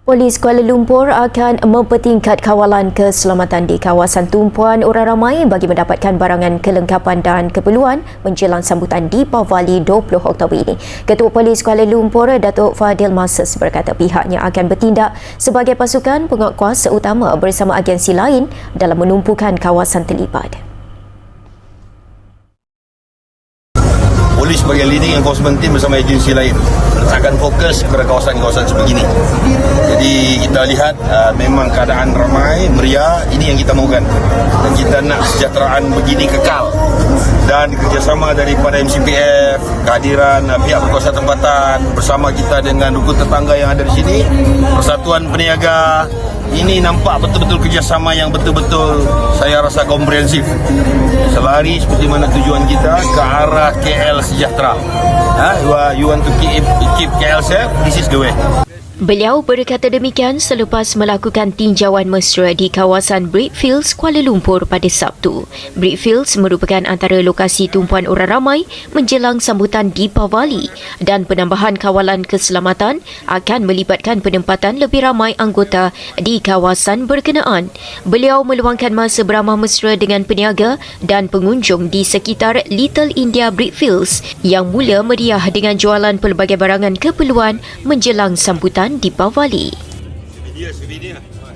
Polis Kuala Lumpur akan mempertingkat kawalan keselamatan di kawasan tumpuan orang ramai bagi mendapatkan barangan kelengkapan dan keperluan menjelang sambutan di Pavali 20 Oktober ini. Ketua Polis Kuala Lumpur, Datuk Fadil Mases berkata pihaknya akan bertindak sebagai pasukan penguatkuasa utama bersama agensi lain dalam menumpukan kawasan terlibat. Polis bagian leading enforcement team bersama agensi lain akan fokus kepada kawasan-kawasan sebegini. Jadi kita lihat uh, memang keadaan ramai, meriah, ini yang kita mahukan. Dan kita nak kesejahteraan begini kekal. Dan kerjasama daripada MCPF, kehadiran uh, pihak berkuasa tempatan bersama kita dengan rukun tetangga yang ada di sini, Persatuan Peniaga, ini nampak betul-betul kerjasama yang betul-betul saya rasa komprehensif. Selari seperti mana tujuan kita ke arah KL sejahtera. Ha, you, are, you want to keep, keep KL safe, this is the way. Beliau berkata demikian selepas melakukan tinjauan mesra di kawasan Brickfields, Kuala Lumpur pada Sabtu. Brickfields merupakan antara lokasi tumpuan orang ramai menjelang sambutan Deepavali dan penambahan kawalan keselamatan akan melibatkan penempatan lebih ramai anggota di kawasan berkenaan. Beliau meluangkan masa beramah mesra dengan peniaga dan pengunjung di sekitar Little India Brickfields yang mula meriah dengan jualan pelbagai barangan keperluan menjelang sambutan di Pavali. Video, video.